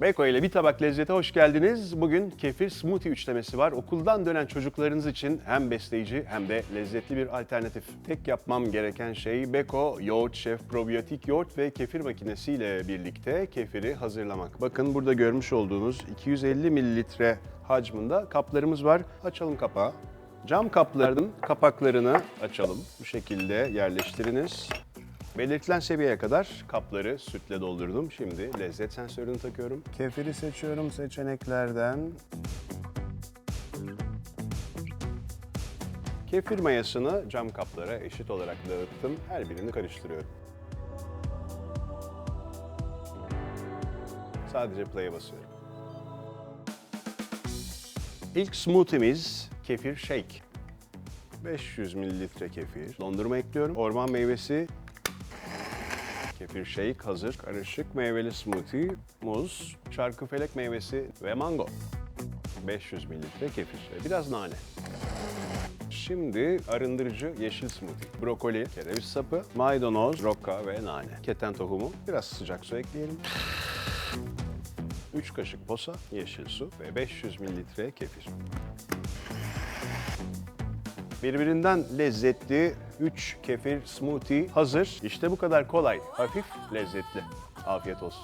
Beko ile bir tabak lezzete hoş geldiniz. Bugün kefir smoothie üçlemesi var. Okuldan dönen çocuklarınız için hem besleyici hem de lezzetli bir alternatif. Tek yapmam gereken şey Beko Yoğurt Şef Probiyotik Yoğurt ve Kefir makinesiyle birlikte kefiri hazırlamak. Bakın burada görmüş olduğunuz 250 mililitre hacmında kaplarımız var. Açalım kapağı. Cam kapların kapaklarını açalım. Bu şekilde yerleştiriniz. Belirtilen seviyeye kadar kapları sütle doldurdum. Şimdi lezzet sensörünü takıyorum. Kefiri seçiyorum seçeneklerden. Kefir mayasını cam kaplara eşit olarak dağıttım. Her birini karıştırıyorum. Sadece play'e basıyorum. İlk smoothie'miz kefir shake. 500 mililitre kefir. Dondurma ekliyorum. Orman meyvesi. Kefir shake hazır. Karışık meyveli smoothie, muz, çarkıfelek meyvesi ve mango. 500 mililitre kefir biraz nane. Şimdi arındırıcı yeşil smoothie. Brokoli, kereviz sapı, maydanoz, rokka ve nane. Keten tohumu, biraz sıcak su ekleyelim. 3 kaşık posa, yeşil su ve 500 mililitre kefir. Birbirinden lezzetli 3 kefir smoothie hazır. İşte bu kadar kolay, hafif, lezzetli. Afiyet olsun.